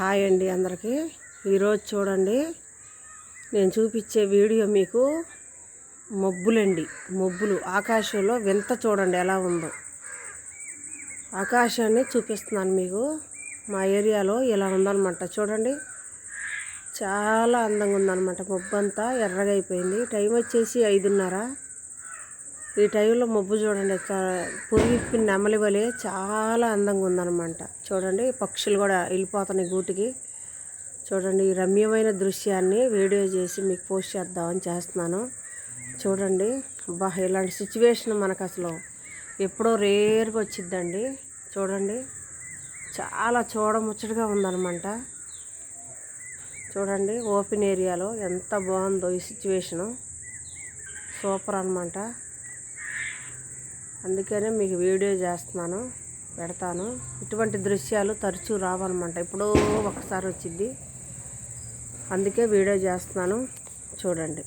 Hi అండి అందరికీ. ఈరోజు చూడండి నేను చూపించే వీడియో మీకు మబ్బులండి మబ్బులు. ఆకాశంలో వింత చూడండి ఎలా ఉందో. ఆకాశాన్ని చూపిస్తున్నాను మీకు. మా ఏరియాలో ఇలా ఉందన్నమాట. చూడండి చాలా అందంగా ఉందన్నమాట. మబ్బు అంతా ఎర్రగా అయిపోయింది. టైం వచ్చేసి ఐదున్నర. ఈ టైంలో మబ్బు చూడండి పురిగి నెమలి వలె చాలా అందంగా ఉందన్నమాట. చూడండి పక్షులు కూడా వెళ్ళిపోతున్నాయి గూటికి. చూడండి ఈ రమ్యమైన దృశ్యాన్ని వీడియో చేసి మీకు పోస్ట్ చేద్దామని చేస్తున్నాను. చూడండి బా ఇలాంటి సిచ్యువేషన్ మనకు అసలు ఎప్పుడో రేరుగా వచ్చిద్దండి. చూడండి చాలా చూడముచ్చటగా ఉందన్నమాట. చూడండి ఓపెన్ ఏరియాలో ఎంత బాగుందో ఈ సిచ్యువేషను. సూపర్ అనమాట అందుకనే మీకు వీడియో చేస్తున్నాను పెడతాను. ఇటువంటి దృశ్యాలు తరచూ రావన్నమాట. ఎప్పుడో ఒకసారి వచ్చింది. అందుకే వీడియో చేస్తున్నాను. చూడండి.